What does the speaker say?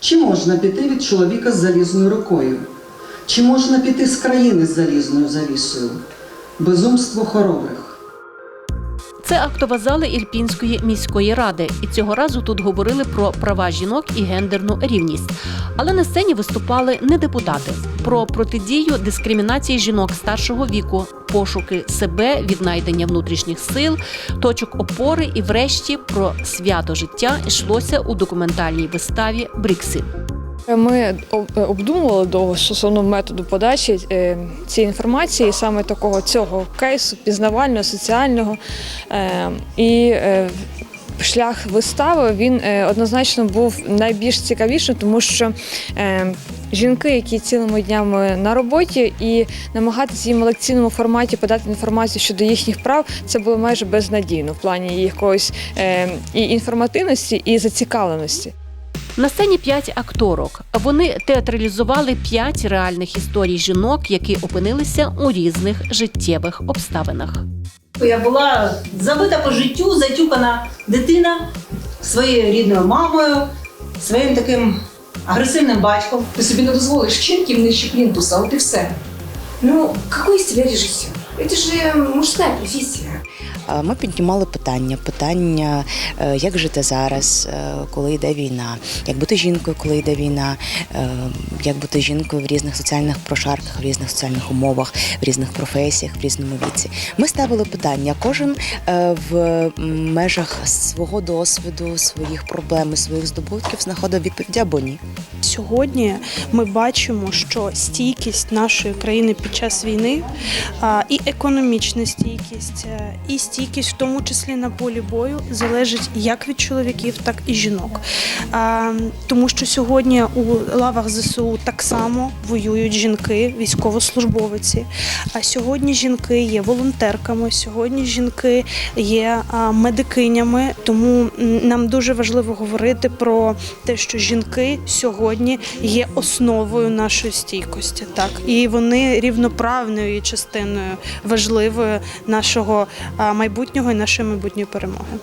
Чи можна піти від чоловіка з залізною рукою? Чи можна піти з країни з залізною завісою? Безумство хоробрих. Це актова зала Ірпінської міської ради, і цього разу тут говорили про права жінок і гендерну рівність. Але на сцені виступали не депутати про протидію дискримінації жінок старшого віку, пошуки себе, віднайдення внутрішніх сил, точок опори і, врешті, про свято життя йшлося у документальній виставі Брікси. Ми обдумували довго стосовно методу подачі е, цієї інформації, саме такого цього кейсу, пізнавального, соціального. Е, І е, шлях вистави він е, однозначно був найбільш цікавішим, тому що е, жінки, які цілими днями на роботі, і намагатися їм в лекційному форматі подати інформацію щодо їхніх прав, це було майже безнадійно в плані якоїсь е, і інформативності, і зацікавленості. На сцені п'ять акторок. Вони театралізували п'ять реальних історій жінок, які опинилися у різних життєвих обставинах. Я була забита по життю, затюкана дитина своєю рідною мамою, своїм таким агресивним батьком. Ти собі не дозволиш вчинків нижче плінтуса, от і все. Ну, какой из тебя режиссер? Это же мужская профессия. Ми піднімали питання, питання, е, як жити зараз, е, коли йде війна, як бути жінкою, коли йде війна, е, як бути жінкою в різних соціальних прошарках, в різних соціальних умовах, в різних професіях, в різному віці. Ми ставили питання. Кожен в межах свого досвіду, своїх проблем, своїх здобутків знаходив відповіді або ні. Сьогодні ми бачимо, що стійкість нашої країни під час війни і економічна стійкість, і стійкість, в тому числі на полі бою, залежить як від чоловіків, так і жінок. Тому що сьогодні у лавах ЗСУ так само воюють жінки, військовослужбовиці. А сьогодні жінки є волонтерками, сьогодні жінки є медикинями. Тому нам дуже важливо говорити про те, що жінки сьогодні є основою нашої стійкості, так і вони рівноправною частиною важливою нашого а, майбутнього і нашої майбутньої перемоги.